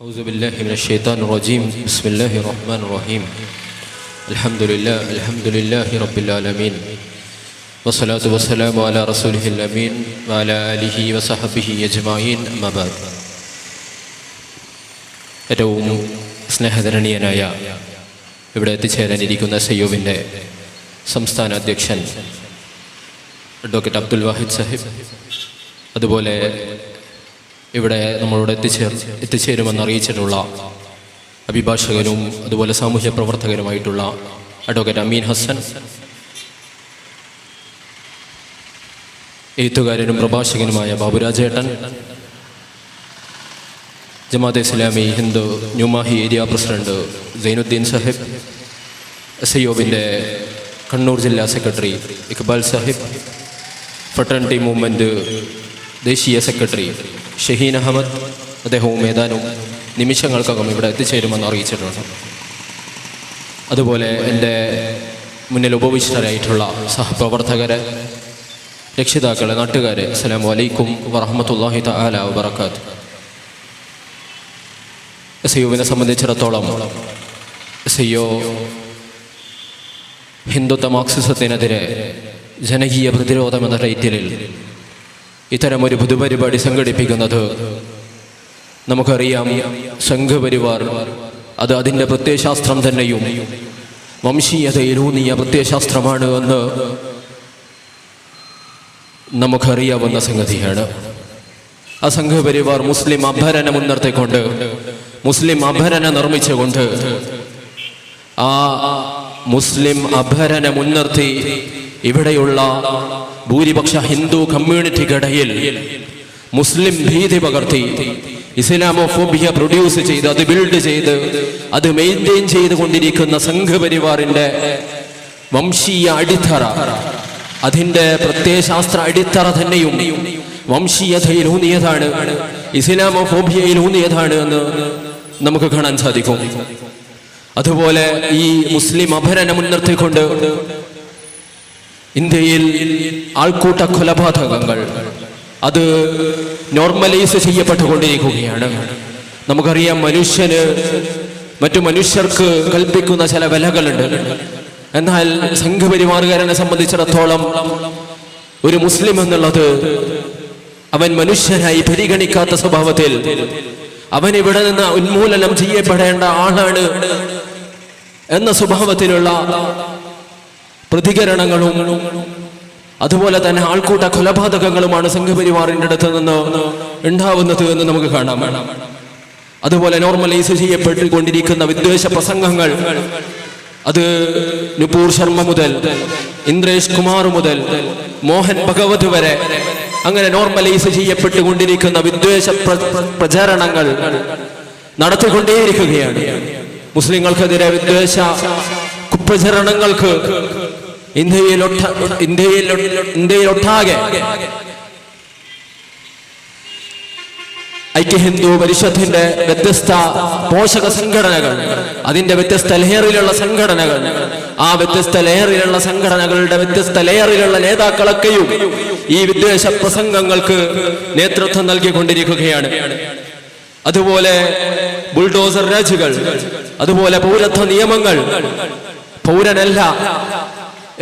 أعوذ بالله من الشيطان الرجيم بسم الله الرحمن الرحيم الحمد لله الحمد لله رب العالمين والصلاة والسلام على رسوله الأمين وعلى آله وصحبه أجمعين أما بعد ഏറ്റവും സ്നേഹധരണീയനായ ഇവിടെ എത്തിച്ചേരാനിരിക്കുന്ന സയ്യൂബിൻ്റെ സംസ്ഥാന അധ്യക്ഷൻ അഡ്വക്കേറ്റ് അബ്ദുൽ വാഹിദ് സാഹിബ് അതുപോലെ ഇവിടെ നമ്മളോട് എത്തിച്ചേർ എത്തിച്ചേരുമെന്ന് അറിയിച്ചിട്ടുള്ള അഭിഭാഷകനും അതുപോലെ സാമൂഹ്യ പ്രവർത്തകരുമായിട്ടുള്ള അഡ്വക്കേറ്റ് അമീൻ ഹസൻ എഴുത്തുകാരനും പ്രഭാഷകനുമായ ബാബുരാജേട്ടൻ Jamaate Islami Hind New Mahe area president Zainuddin Sahib S I Kannur ജില്ലാ secretary Iqbal Sahib fraternity movement ദേശീയ സെക്രട്ടറി ഷഹീൻ അഹമ്മദ് അദ്ദേഹവും ഏതാനും നിമിഷങ്ങൾക്കകം ഇവിടെ എത്തിച്ചേരുമെന്ന് അറിയിച്ചിട്ടുണ്ട്. അതുപോലെ എന്റെ മുന്നിൽ ഉപവിഷ്ടരായിട്ടുള്ള സഹപ്രവർത്തകരെ രക്ഷിതാക്കളെ നാട്ടുകാരെ അസ്സലാമു വലൈക്കും വറഹമത്തല്ലാഹി തആല വബറകാത്ത് എസ് യുവിനെ സംബന്ധിച്ചിടത്തോളം എസ് യു ഹിന്ദുത്വ മാർക്സിസത്തിനെതിരെ ജനകീയ പ്രതിരോധം എന്ന ടൈറ്റിലിൽ ഇത്തരമൊരു പൊതുപരിപാടി സംഘടിപ്പിക്കുന്നത് നമുക്കറിയാം സംഘപരിവാർ അത് അതിന്റെ പ്രത്യയശാസ്ത്രം തന്നെയും വംശീയതയിലൂന്നിയ പ്രത്യയശാസ്ത്രമാണ് എന്ന് നമുക്കറിയാവുന്ന സംഗതിയാണ്. ആ സംഘപരിവാർ മുസ്ലിം അഭരണ മുൻനിർത്തിക്കൊണ്ട് മുസ്ലിം അഭരണ നിർമ്മിച്ചുകൊണ്ട് ആ മുസ്ലിം അഭരണ മുൻനിർത്തി ഇവിടെയുള്ള ഭൂരിപക്ഷ ഹിന്ദു കമ്മ്യൂണിറ്റിക്കിടയിൽ മുസ്ലിം ഭീതി പകർത്തി ഇസ്ലാമോഫോബിയ പ്രൊഡ്യൂസ് ചെയ്ത് അത് ബിൽഡ് ചെയ്ത് അത് മെയിന്റെയിൻ ചെയ്തുകൊണ്ടിരിക്കുന്ന സംഘപരിവാറിന്റെ വംശീയ അടിത്തറ. അതിന്റെ പ്രത്യയശാസ്ത്ര അടിത്തറ തന്നെയും ഇസ്ലാമോഫോബിയയിൽ ഊന്നിയതാണ് എന്ന് നമുക്ക് കാണാൻ സാധിക്കും. അതുപോലെ ഈ മുസ്ലിം അഭരണ മുൻനിർത്തിക്കൊണ്ട് ഇന്ത്യയിൽ ആൾക്കൂട്ട കൊലപാതകങ്ങൾ അത് നോർമലൈസ് ചെയ്യപ്പെട്ടുകൊണ്ടിരിക്കുകയാണ്. നമുക്കറിയാം മനുഷ്യന് മറ്റു മനുഷ്യർക്ക് കൽപ്പിക്കുന്ന ചില വിലകളുണ്ട്. എന്നാൽ സംഘപരിവാറുകാരനെ സംബന്ധിച്ചിടത്തോളം ഒരു മുസ്ലിം എന്നുള്ളത് അവൻ മനുഷ്യനായി പരിഗണിക്കാത്ത സ്വഭാവത്തിൽ അവൻ ഇവിടെ നിന്ന് ഉന്മൂലനം ചെയ്യപ്പെടേണ്ട ആളാണ് എന്ന സ്വഭാവത്തിലുള്ള പ്രതികരണങ്ങളും അതുപോലെ തന്നെ ആൾക്കൂട്ട കൊലപാതകങ്ങളുമാണ് സംഘപരിവാറിന്റെ അടുത്ത് നിന്ന് ഉണ്ടാവുന്നത് എന്ന് നമുക്ക് കാണാം. അതുപോലെ നോർമലൈസ് ചെയ്യപ്പെട്ടുകൊണ്ടിരിക്കുന്ന വിദ്വേഷ പ്രസംഗങ്ങൾ. അത് നുപൂർ ശർമ്മ മുതൽ ഇന്ദ്രേഷ് കുമാർ മുതൽ മോഹൻ ഭഗവത് വരെ അങ്ങനെ നോർമലൈസ് ചെയ്യപ്പെട്ടുകൊണ്ടിരിക്കുന്ന വിദ്വേഷ പ്രചാരണങ്ങൾ നടത്തിക്കൊണ്ടേയിരിക്കുകയാണ്. മുസ്ലിങ്ങൾക്കെതിരെ വിദ്വേഷ കുപ്രചരണങ്ങൾക്ക് ഇന്ത്യയിൽ ഇന്ത്യയിൽ ഇന്ത്യയിലൊട്ടാകെ ഐക്യ ഹിന്ദു പരിഷത്തിന്റെ വ്യത്യസ്ത പോഷക സംഘടനകൾ അതിന്റെ വ്യത്യസ്ത ലെയറിലുള്ള സംഘടനകൾ ആ വ്യത്യസ്ത ലെയറിലുള്ള സംഘടനകളുടെ വ്യത്യസ്ത ലെയറിലുള്ള നേതാക്കളൊക്കെയും ഈ വിദ്വേഷ പ്രസംഗങ്ങൾക്ക് നേതൃത്വം നൽകിക്കൊണ്ടിരിക്കുകയാണ്. അതുപോലെ ബുൾഡോസർ രാജുകൾ അതുപോലെ പൗരത്വ നിയമങ്ങൾ പൗരനല്ല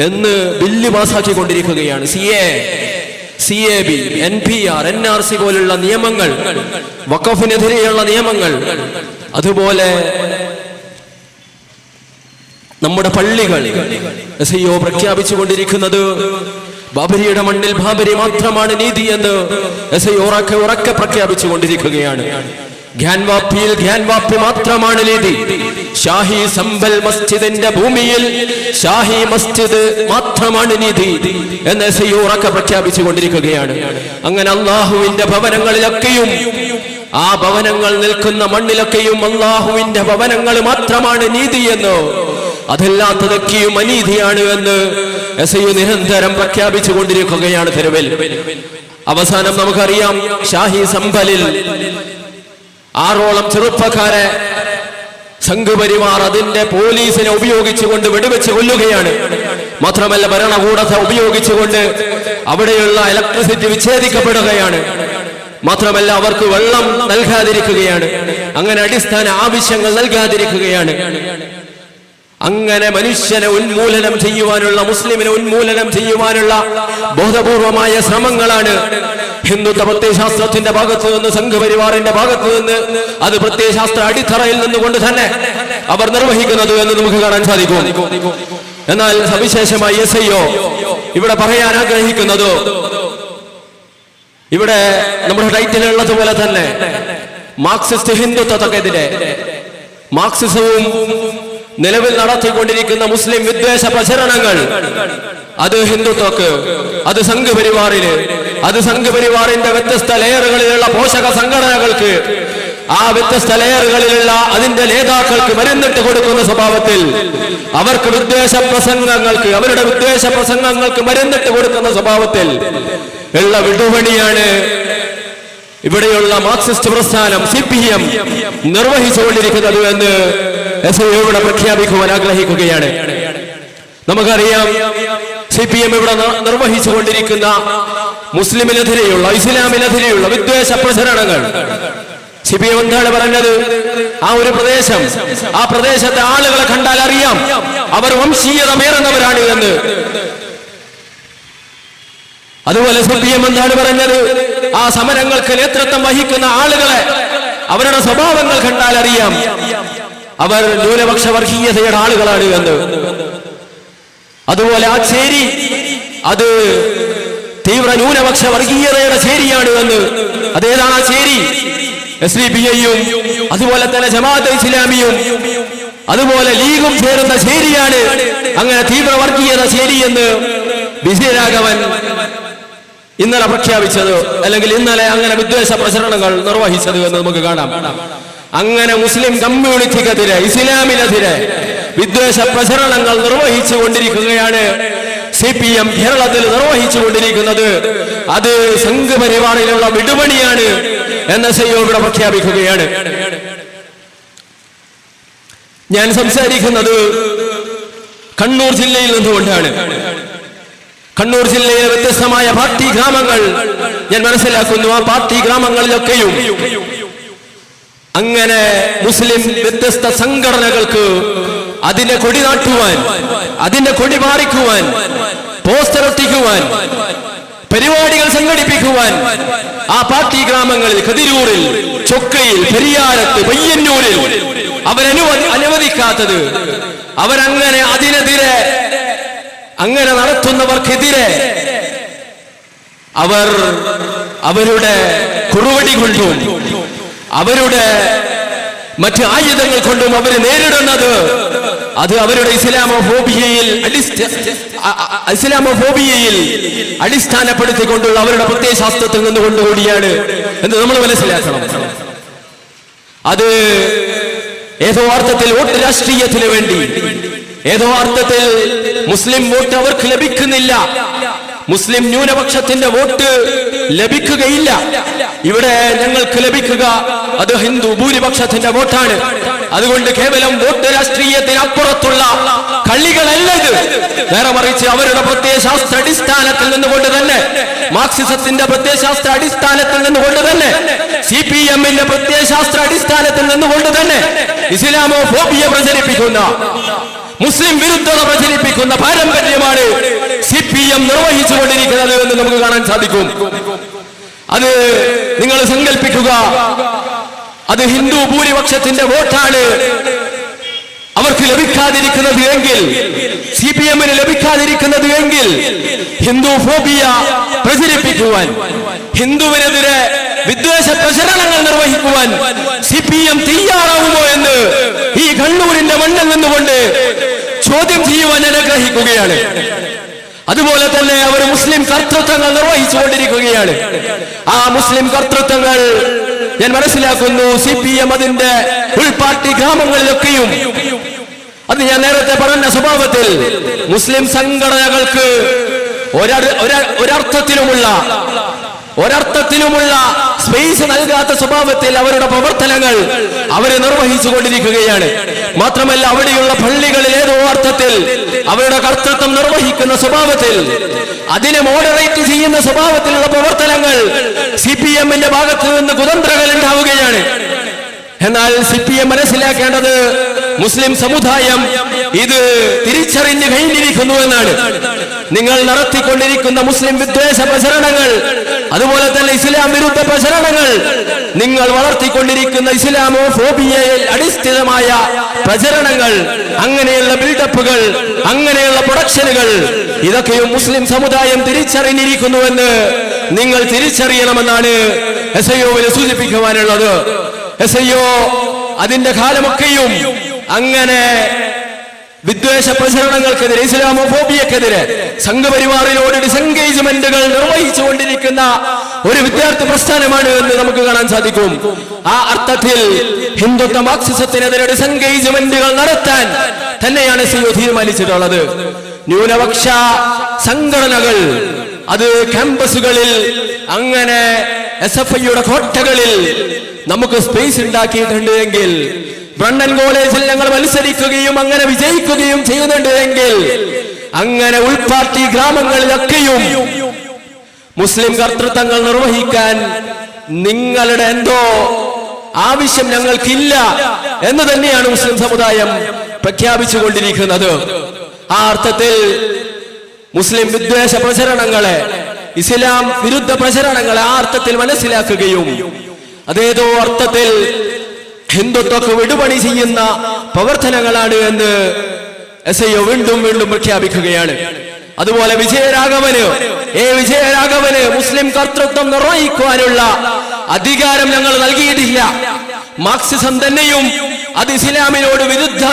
എന്ന് bill പാസാക്കിക്കൊണ്ടിരിക്കുകയാണ്. C A C A B N P R N R C പോലുള്ള നിയമങ്ങൾ വഖഫിനെതിരെയുള്ള നിയമങ്ങൾ. അതുപോലെ നമ്മുടെ പള്ളികൾ എസ് ഐ ഒ പ്രഖ്യാപിച്ചുകൊണ്ടിരിക്കുന്നത് ബാബരിയുടെ മണ്ണിൽ ബാബരി മാത്രമാണ് നീതി എന്ന് എസ് ഐ ഉറക്കെ ഉറക്കെ പ്രഖ്യാപിച്ചുകൊണ്ടിരിക്കുകയാണ്. ഗ്യാൻവാപ്പിയിൽ ഗ്യാൻവാപ്പി മാത്രമാണ് നീതി ഷാഹി സമ്പൽ മസ്ജിദിന്റെ ഭൂമിയിൽ ഷാഹി മസ്ജിദ് മാത്രമാണ് നീതി എന്ന് എസ് ഐ ഉറക്കെ പ്രഖ്യാപിച്ചുകൊണ്ടിരിക്കുകയാണ്. അങ്ങനെ അള്ളാഹുവിന്റെ ഭവനങ്ങളിലൊക്കെയും ആ ഭവനങ്ങൾ നിൽക്കുന്ന മണ്ണിലൊക്കെയും അള്ളാഹുവിന്റെ ഭവനങ്ങൾ മാത്രമാണ് നീതി എന്ന് അതല്ലാത്തതൊക്കെയും അനീതിയാണ് എന്ന് എസ് ഐ നിരന്തരം പ്രഖ്യാപിച്ചു കൊണ്ടിരിക്കുകയാണ് തെരുവിൽ. അവസാനം നമുക്കറിയാം ഷാഹി സമ്പലിൽ ആറോളം ചെറുപ്പക്കാരെ സംഘപരിമാർ അതിന്റെ പോലീസിനെ ഉപയോഗിച്ചുകൊണ്ട് വെടിവെച്ച് കൊല്ലുകയാണ്. മാത്രമല്ല ഭരണകൂടത്തെ ഉപയോഗിച്ചുകൊണ്ട് അവിടെയുള്ള ഇലക്ട്രിസിറ്റി വിച്ഛേദിക്കപ്പെടുകയാണ്. മാത്രമല്ല അവർക്ക് വെള്ളം നൽകാതിരിക്കുകയാണ്. അങ്ങനെ അടിസ്ഥാന ആവശ്യങ്ങൾ നൽകാതിരിക്കുകയാണ്. അങ്ങനെ മനുഷ്യനെ ഉന്മൂലനം ചെയ്യുവാനുള്ള മുസ്ലിമിനെ ഉന്മൂലനം ചെയ്യുവാനുള്ള ബോധപൂർവമായ ശ്രമങ്ങളാണ്. ഹിന്ദുത്വ പ്രത്യയശാസ്ത്രത്തിന്റെ ഭാഗത്ത് നിന്ന് സംഘപരിവാറിന്റെ ഭാഗത്ത് നിന്ന് അത് പ്രത്യയശാസ്ത്ര അടിത്തറയിൽ നിന്നുകൊണ്ട് തന്നെ അവർ നിർവഹിക്കുന്നത് എന്ന് നമുക്ക് കാണാൻ സാധിക്കും. എന്നാൽ സവിശേഷമായി എസ് ഐ ഇവിടെ പറയാൻ ആഗ്രഹിക്കുന്നത് ഇവിടെ നമ്മുടെ ടൈറ്റിലുള്ളതുപോലെ തന്നെ മാർക്സിസ്റ്റ് ഹിന്ദുത്വത്തൊക്കെ എതിരെ. മാർക്സിസവും നിലവിൽ നടത്തിക്കൊണ്ടിരിക്കുന്ന മുസ്ലിം വിദ്വേഷ പ്രചരണങ്ങൾ. അത് ഹിന്ദുത്വക്ക് അത് സംഘപരിവാറിന് അത് സംഘപരിവാറിന്റെ വ്യത്യസ്ത ലെയറുകളിലുള്ള പോഷക സംഘടനകൾക്ക് ആ വ്യത്യസ്ത ലെയറുകളിലുള്ള അതിന്റെ നേതാക്കൾക്ക് മരുന്നിട്ട് കൊടുക്കുന്ന സ്വഭാവത്തിൽ അവർക്ക് വിദ്വേഷ പ്രസംഗങ്ങൾക്ക് അവരുടെ വിദ്വേഷ പ്രസംഗങ്ങൾക്ക് മരുന്നിട്ട് കൊടുക്കുന്ന സ്വഭാവത്തിൽ ഉള്ള വിടുപണിയാണ് ഇവിടെയുള്ള മാർക്സിസ്റ്റ് പ്രസ്ഥാനം സി പി എം നിർവഹിച്ചുകൊണ്ടിരിക്കുന്നത് എന്ന് എസ് ഐ ഇവിടെ പ്രഖ്യാപിക്കുവാൻ ആഗ്രഹിക്കുകയാണ്. നമുക്കറിയാം സി പി എം ഇവിടെ നിർവഹിച്ചു നിർവഹിച്ചുകൊണ്ടിരിക്കുന്ന മുസ്ലിമിനെതിരെയുള്ള ഇസ്ലാമിനെതിരെയുള്ള വിദ്വേഷ പ്രചരണങ്ങൾ. സി പി എം എന്താണ് പറഞ്ഞത്? ആ ഒരു പ്രദേശം ആ പ്രദേശത്തെ ആളുകളെ കണ്ടാൽ അറിയാം അവർ വംശീയത മേറുന്നവരാണ് എന്ന്. അതുപോലെ സി പി എം എന്താണ് പറഞ്ഞത്? ആ സമരങ്ങൾക്ക് നേതൃത്വം വഹിക്കുന്ന ആളുകളെ അവരുടെ സ്വഭാവങ്ങൾ കണ്ടാൽ അറിയാം. അവർ ന്യൂനപക്ഷ വർഗീയതയുടെ ആളുകളാണ് എന്ന്. അതുപോലെ ആ ചേരി അത് തീവ്ര ന്യൂനപക്ഷ വർഗീയതയുടെ ചേരിയാണ് എന്ന്. അതേതാണ് ആ ചേരി? എസ് ഡി പി ഐയും അതുപോലെ തന്നെ ജമാഅത്ത് ഇസ്ലാമിയും അതുപോലെ ലീഗും ചേരുന്ന ചേരിയാണ് അങ്ങനെ തീവ്ര വർഗീയത ചേരി എന്ന് വിജയരാഘവൻ ഇന്നലെ പ്രഖ്യാപിച്ചത് അല്ലെങ്കിൽ ഇന്നലെ അങ്ങനെ വിദ്വേഷ പ്രചരണങ്ങൾ നിർവഹിച്ചത് എന്ന് നമുക്ക് കാണാം. അങ്ങനെ മുസ്ലിം കമ്മ്യൂണിറ്റിക്കെതിരെ ഇസ്ലാമിനെതിരെ വിദ്വേഷ പ്രചരണങ്ങൾ നിർവഹിച്ചു കൊണ്ടിരിക്കുകയാണ്. സി പി എം കേരളത്തിൽ നിർവഹിച്ചു കൊണ്ടിരിക്കുന്നത്. അത് സംഘപരിവാറിലുള്ള വിടുപണിയാണ് എന്ന സയ്യോ ഇവിടെ പ്രഖ്യാപിക്കുകയാണ്. ഞാൻ സംസാരിക്കുന്നത് കണ്ണൂർ ജില്ലയിൽ നിന്നുകൊണ്ടാണ്. കണ്ണൂർ ജില്ലയിലെ വ്യത്യസ്തമായ പാർട്ടി ഗ്രാമങ്ങൾ ഞാൻ മനസ്സിലാക്കുന്നു. ആ പാർട്ടി ഗ്രാമങ്ങളിലൊക്കെയും അങ്ങനെ മുസ്ലിം വ്യത്യസ്ത സംഘടനകൾക്ക് അതിനെ കൊടി നാട്ടുവാൻ അതിന്റെ കൊടി മാറിക്കുവാൻ പോസ്റ്റർ ഒട്ടിക്കുവാൻ പരിപാടികൾ സംഘടിപ്പിക്കുവാൻ ആ പാർട്ടി ഗ്രാമങ്ങളിൽ കതിരൂറിൽ ചൊക്കയിൽ പെരിയാരത്ത് പയ്യന്നൂരിൽ അവരനു അനുവദിക്കാത്തത് അവരങ്ങനെ അതിനെതിരെ അങ്ങനെ നടത്തുന്നവർക്കെതിരെ അവർ അവരുടെ കുറുവടി കൊണ്ടും അവരുടെ മറ്റ് ആയുധങ്ങൾ കൊണ്ടും അവർ നേരിടുന്നത് അത് അവരുടെ ഇസ്ലാമോഫോബിയയിൽ ഇസ്ലാമോഫോബിയയിൽ അടിസ്ഥാനപ്പെടുത്തിക്കൊണ്ടുള്ള അവരുടെ പ്രത്യയശാസ്ത്രത്തിൽ നിന്നുകൊണ്ടുകൂടിയാണ് എന്ന് നമ്മൾ മനസ്സിലാക്കണം. അത് ഏതോ അർത്ഥത്തിൽ വോട്ട് രാഷ്ട്രീയത്തിന് വേണ്ടി ഏതോ അർത്ഥത്തിൽ മുസ്ലിം വോട്ട് അവർക്ക് ലഭിക്കുന്നില്ല മുസ്ലിം ന്യൂനപക്ഷത്തിന്റെ വോട്ട് ലഭിക്കുകയില്ല. ഇവിടെ ഞങ്ങൾക്ക് ലഭിക്കുക. അത് ഹിന്ദു ഭൂരിപക്ഷത്തിന്റെ വോട്ടാണ്. അതുകൊണ്ട് കേവലം വോട്ട് രാഷ്ട്രീയത്തിനപ്പുറത്തുള്ള കളികളല്ല ഇത് നേരെ മറിച്ച് അവരുടെ പ്രത്യയശാസ്ത്ര അടിസ്ഥാനത്തിൽ നിന്നുകൊണ്ട് തന്നെ മാർക്സിസത്തിന്റെ പ്രത്യയശാസ്ത്ര അടിസ്ഥാനത്തിൽ നിന്നുകൊണ്ട് തന്നെ സി പി എമ്മിന്റെ പ്രത്യയശാസ്ത്ര അടിസ്ഥാനത്തിൽ നിന്നുകൊണ്ട് തന്നെ ഇസ്ലാമോ ഫോബിയ പ്രചരിപ്പിക്കുന്ന മുസ്ലിം വിരുദ്ധത പ്രചരിപ്പിക്കുന്ന പാരമ്പര്യമാണ് സി പി എം നിർവഹിച്ചുകൊണ്ടിരിക്കുന്നത് എന്ന് നമുക്ക് കാണാൻ സാധിക്കും. അത് നിങ്ങൾ സങ്കല്പിക്കുക അത് ഹിന്ദു ഭൂരിപക്ഷത്തിന്റെ വോട്ടാണ്. അവർക്ക് ലഭിക്കാതിരിക്കുന്നത് എങ്കിൽ സി പി എമ്മിന് ലഭിക്കാതിരിക്കുന്നത് എങ്കിൽ ഹിന്ദു ഫോബിയ പ്രചരിപ്പിക്കുവാൻ ഹിന്ദുവിനെതിരെ വിദ്വേഷ പ്രചരണങ്ങൾ നിർവഹിക്കുവാൻ സി പി എം തയ്യാറാവുമോ എന്ന് ഈ കണ്ണൂരിന്റെ മണ്ണിൽ നിന്നുകൊണ്ട് ചോദ്യം ചെയ്യുവാൻ ഞാൻ ആഗ്രഹിക്കുകയാണ്. അതുപോലെ തന്നെ അവർ മുസ്ലിം കർത്തൃത്വങ്ങൾ നിർവഹിച്ചുകൊണ്ടിരിക്കുകയാണ്. ആ മുസ്ലിം കർത്തൃത്വങ്ങൾ ഞാൻ മനസ്സിലാക്കുന്നു സി പി എം അതിന്റെ ഉൾപാർട്ടി ഗ്രാമങ്ങളിലൊക്കെയും. അത് ഞാൻ നേരത്തെ പറഞ്ഞ സ്വഭാവത്തിൽ മുസ്ലിം സംഘടനകൾക്ക് ഒരർ- ഒര- ഒരർത്ഥത്തിലുമുള്ള ഒരർത്ഥത്തിലുമുള്ള സ്പേസ് നൽകാത്ത സ്വഭാവത്തിൽ അവരുടെ പ്രവർത്തനങ്ങൾ അവരെ നിർവഹിച്ചു കൊണ്ടിരിക്കുകയാണ് മാത്രമല്ല അവിടെയുള്ള പള്ളികളിൽ ഏതോ അർത്ഥത്തിൽ അവരുടെ കർത്തൃത്വം നിർവഹിക്കുന്ന സ്വഭാവത്തിൽ അതിനെ മോഡറേറ്റ് ചെയ്യുന്ന സ്വഭാവത്തിലുള്ള പ്രവർത്തനങ്ങൾ സി പി എമ്മിന്റെ ഭാഗത്ത് നിന്ന് കുതന്ത്രകൾ ഉണ്ടാവുകയാണ്. എന്നാൽ സി പി എം മനസ്സിലാക്കേണ്ടത് മുസ്ലിം സമുദായം ഇത് തിരിച്ചറിഞ്ഞു കഴിഞ്ഞിരിക്കുന്നു എന്നാണ്. നിങ്ങൾ നടത്തിക്കൊണ്ടിരിക്കുന്ന മുസ്ലിം വിദ്വേഷ പ്രചരണങ്ങൾ അതുപോലെ തന്നെ ഇസ്ലാം വിരുദ്ധ പ്രചരണങ്ങൾ. നിങ്ങൾ വളർത്തിക്കൊണ്ടിരിക്കുന്ന ഇസ്ലാമോ ഫോബിയയിൽ അടിസ്ഥിതമായ പ്രചരണങ്ങൾ അങ്ങനെയുള്ള ബിൽഡപ്പുകൾ അങ്ങനെയുള്ള പ്രൊഡക്ഷനുകൾ ഇതൊക്കെയും മുസ്ലിം സമുദായം തിരിച്ചറിഞ്ഞിരിക്കുന്നുവെന്ന് നിങ്ങൾ തിരിച്ചറിയണമെന്നാണ് എസ് ഐ സൂചിപ്പിക്കുവാനുള്ളത്. എസ് ഐ ഒ അതിന്റെ കാലമൊക്കെയും അങ്ങനെ വിദ്വേഷ പ്രചരണങ്ങൾക്കെതിരെ ഇസ്ലാമോഫോബിയക്കെതിരെ സംഘപരിവാറിനോട് നിർവഹിച്ചു നിർവഹിച്ചുകൊണ്ടിരിക്കുന്ന ഒരു വിദ്യാർത്ഥി പ്രസ്ഥാനമാണ് എന്ന് നമുക്ക് കാണാൻ സാധിക്കും. ആ അർത്ഥത്തിൽ ഹിന്ദുത്വ മാർക്സിസത്തിനെതിരെ സംഗേജ്മെന്റുകൾ നടത്താൻ തന്നെയാണ് സിഒ തീരുമാനിച്ചിട്ടുള്ളത്. ന്യൂനപക്ഷ സംഘടനകൾ അത് ക്യാമ്പസുകളിൽ അങ്ങനെ എസ് എഫ് ഐയുടെ കോട്ടകളിൽ നമുക്ക് സ്പേസ് ഉണ്ടാക്കിയിട്ടുണ്ട് എങ്കിൽ ബ്രണ്ണൻ കോളേജിൽ ഞങ്ങൾ മത്സരിക്കുകയും അങ്ങനെ വിജയിക്കുകയും ചെയ്യുന്നുണ്ട് എങ്കിൽ അങ്ങനെ ഉൾപാർട്ടി ഗ്രാമങ്ങളിലൊക്കെയും മുസ്ലിം കർത്തൃത്വങ്ങൾ നിർവഹിക്കാൻ നിങ്ങളുടെ എന്തോ ആവശ്യം ഞങ്ങൾക്കില്ല എന്ന് തന്നെയാണ് മുസ്ലിം സമുദായം പ്രഖ്യാപിച്ചുകൊണ്ടിരിക്കുന്നത്. ആ അർത്ഥത്തിൽ മുസ്ലിം വിദ്വേഷ പ്രചരണങ്ങളെ ഇസ്ലാം വിരുദ്ധ പ്രചരണങ്ങളെ ആ അർത്ഥത്തിൽ മനസ്സിലാക്കുകയും അതേതോ അർത്ഥത്തിൽ ഹിന്ദുത്വക്ക് വിടുപണി ചെയ്യുന്ന പ്രവർത്തനങ്ങളാണ് എന്ന് എസ് ഐ വീണ്ടും വീണ്ടും പ്രഖ്യാപിക്കുകയാണ്. അതുപോലെ വിജയരാഘവന് ഏ വിജയരാഘവന് മുസ്ലിം കർത്തൃത്വം നിർവഹിക്കുവാനുള്ള അധികാരം ഞങ്ങൾ നൽകിയിട്ടില്ല. മാർക്സിസം തന്നെയും അത് ഇസ്ലാമിനോട് വിരുദ്ധ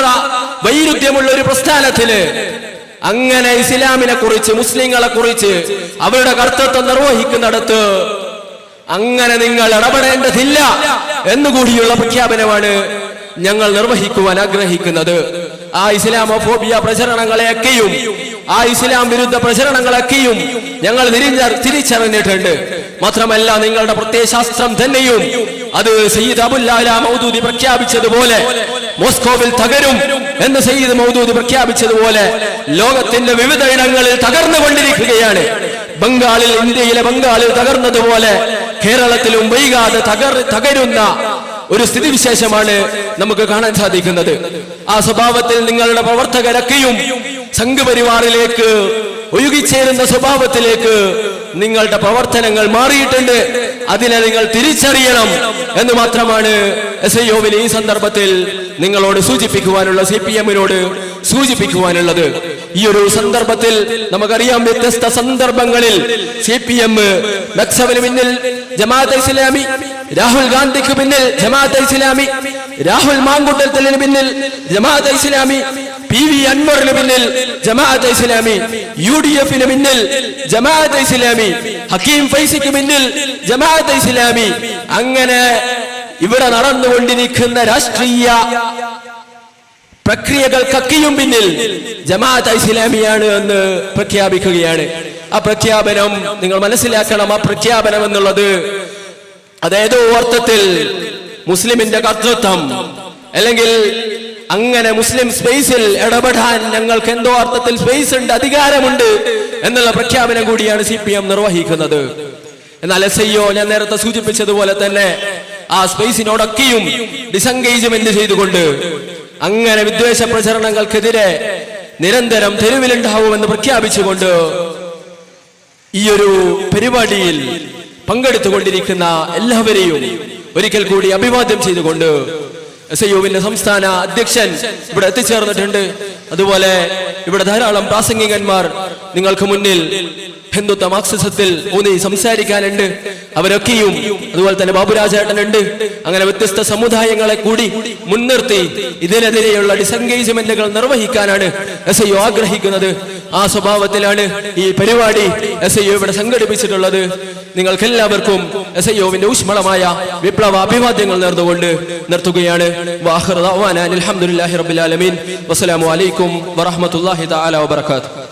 വൈരുദ്ധ്യമുള്ള ഒരു പ്രസ്ഥാനത്തിന് അങ്ങനെ ഇസ്ലാമിനെ കുറിച്ച് മുസ്ലിങ്ങളെ കുറിച്ച് അവരുടെ കർത്തൃത്വം നിർവഹിക്കുന്നിടത്ത് അങ്ങനെ നിങ്ങൾ ഇടപെടേണ്ടതില്ല. എന്നുകൂടിയുള്ള പ്രഖ്യാപനമാണ് ഞങ്ങൾ നിർവഹിക്കുവാൻ ആഗ്രഹിക്കുന്നത്. ആ ഇസ്ലാമോഫോബിയ പ്രചരണങ്ങളെയൊക്കെയും ആ ഇസ്ലാം വിരുദ്ധ പ്രചരണങ്ങളൊക്കെയും ഞങ്ങൾ തിരിച്ചറിഞ്ഞിട്ടുണ്ട്. മാത്രമല്ല നിങ്ങളുടെ പ്രത്യയശാസ്ത്രം തന്നെയും അത് സയ്യിദ് അബുല്ലാല മൗദൂദി പ്രഖ്യാപിച്ചതുപോലെ മോസ്കോവിൽ തകരും എന്ന് സയ്യിദ് മൗദൂദി പ്രഖ്യാപിച്ചതുപോലെ ലോകത്തിന്റെ വിവിധ ഇടങ്ങളിൽ തകർന്നുകൊണ്ടിരിക്കുകയാണ്. ബംഗാളിൽ ഇന്ത്യയിലെ ബംഗാളിൽ തകർന്നതുപോലെ കേരളത്തിലും വൈകാതെ തകർ തകരുന്ന ഒരു സ്ഥിതിവിശേഷമാണ് നമുക്ക് കാണാൻ സാധിക്കുന്നത്. ആ സ്വഭാവത്തിൽ നിങ്ങളുടെ പ്രവർത്തകരൊക്കെയും സംഘപരിവാറിലേക്ക് ഒഴുകിച്ചേരുന്ന സ്വഭാവത്തിലേക്ക് നിങ്ങളുടെ പ്രവർത്തനങ്ങൾ മാറിയിട്ടുണ്ട്. അതിനെ നിങ്ങൾ തിരിച്ചറിയണം എന്ന് മാത്രമാണ് എസ് ഐ ഒവിന് ഈ സന്ദർഭത്തിൽ നിങ്ങളോട് സൂചിപ്പിക്കുവാനുള്ള സി പി എമ്മിനോട് സൂചിപ്പിക്കുവാനുള്ളത്. ഈ ഒരു സന്ദർഭത്തിൽ നമുക്കറിയാം വ്യത്യസ്ത സന്ദർഭങ്ങളിൽ സി പി എം നക്സവിന് പിന്നിൽ ജമാഅത്ത് ഇസ്ലാമി രാഹുൽ ഗാന്ധിക്ക് പിന്നിൽ ജമാഅത്തെ ഇസ്ലാമി രാഹുൽ മാങ്കുട്ടത്തിന് പിന്നിൽ ജമാഅത്തെ ഇസ്ലാമി പി വി അൻവറിന് പിന്നിൽ ജമാഅത്തെ ഇസ്ലാമി യു ഡി എഫിന് പിന്നിൽ ജമാഅത്ത് ഇസ്ലാമി ഹക്കീം ഫൈസിക്ക് പിന്നിൽ ജമാഅത്തെ ഇസ്ലാമി. അങ്ങനെ ഇവിടെ നടന്നുകൊണ്ടിരിക്കുന്ന രാഷ്ട്രീയ പ്രക്രിയകൾക്കൊക്കെയും പിന്നിൽ ജമാഅത്ത് ഇസ്ലാമിയാണ് എന്ന് പ്രഖ്യാപിക്കുകയാണ്. ആ പ്രഖ്യാപനം നിങ്ങൾ മനസ്സിലാക്കണം ആ പ്രഖ്യാപനം എന്നുള്ളത് അതേതോ അർത്ഥത്തിൽ മുസ്ലിമിന്റെ കർത്തൃത്വം അല്ലെങ്കിൽ അങ്ങനെ മുസ്ലിം സ്പേസിൽ ഇടപെടാൻ ഞങ്ങൾക്ക് എന്തോ അർത്ഥത്തിൽ സ്പേസ് ഉണ്ട് അധികാരമുണ്ട് എന്നുള്ള പ്രഖ്യാപനം കൂടിയാണ് സി പി എം നിർവഹിക്കുന്നത്. എന്നാൽ എസ് ഐ ഞാൻ നേരത്തെ സൂചിപ്പിച്ചതുപോലെ തന്നെ ആ സ്പേസിനോടൊക്കെയും ഡിസംഗേജ്മെന്റ് ചെയ്തുകൊണ്ട് അങ്ങനെ വിദ്വേഷ പ്രചരണങ്ങൾക്കെതിരെ നിരന്തരം തെരുവിലുണ്ടാവുമെന്ന് പ്രഖ്യാപിച്ചുകൊണ്ട് ഈ ഒരു പരിപാടിയിൽ പങ്കെടുത്തുകൊണ്ടിരിക്കുന്ന എല്ലാവരെയും ഒരിക്കൽ കൂടി അഭിവാദ്യം ചെയ്തുകൊണ്ട് എസ് യുവിന്റെ സംസ്ഥാന അധ്യക്ഷൻ ഇവിടെ എത്തിച്ചേർന്നിട്ടുണ്ട്. അതുപോലെ ഇവിടെ ധാരാളം പ്രാസംഗികന്മാർ നിങ്ങൾക്ക് മുന്നിൽ ഹിന്ദുത്വ മാർക്സിസത്തിൽ ഊന്നി സംസാരിക്കാനുണ്ട്. അവരൊക്കെയും അതുപോലെ തന്നെ ബാബുരാജേട്ടനുണ്ട്. അങ്ങനെ വ്യത്യസ്ത സമുദായങ്ങളെ കൂടി മുൻനിർത്തി ഇതിനെതിരെയുള്ള ഡിസെൻഗേജ്മെന്റുകൾ നിർവഹിക്കാനാണ് എസ് ഐ ആഗ്രഹിക്കുന്നത്. ആ സ്വഭാവത്തിലാണ് ഈ പരിപാടി എസ് ഐ ഇവിടെ സംഘടിപ്പിച്ചിട്ടുള്ളത്. നിങ്ങൾക്ക് എല്ലാവർക്കും എസ് ഐ ഒവിന്റെ ഊഷ്മളമായ വിപ്ലവ അഭിവാദ്യങ്ങൾ നേർന്നുകൊണ്ട് നിർത്തുകയാണ്. വാഹിർ ദഅ്വാനാ അനിൽ ഹംദുലില്ലാഹി റബ്ബിൽ ആലമീൻ. വസ്സലാമു അലൈക്കും വറഹ്മത്തുള്ളാഹി തആല വബറകാതുഹു.